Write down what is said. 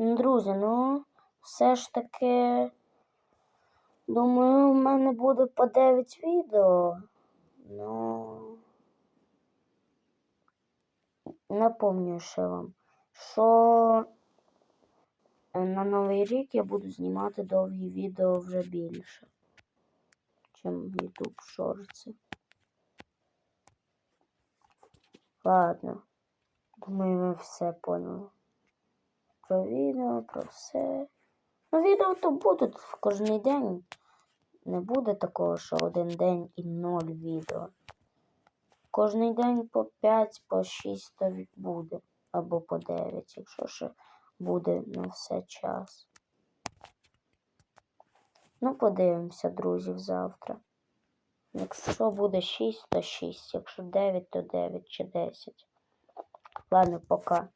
Друзі, ну все ж таки, думаю, в мене буде по 9 відео. Ну, напомню ще вам, що на Новий рік я буду знімати довгі відео вже більше, чим YouTube Shorts. Ладно, думаю, ви все поняли. Про відео, про все. Ну, відео то будуть в кожний день. Не буде такого, що один день і ноль відео. Кожний день по 5, по 6 то буде. Або по 9, якщо ще буде на все час. Ну, подивимося, друзів, завтра. Якщо буде 6, то 6. Якщо 9, то 9 чи 10. Ладно, пока.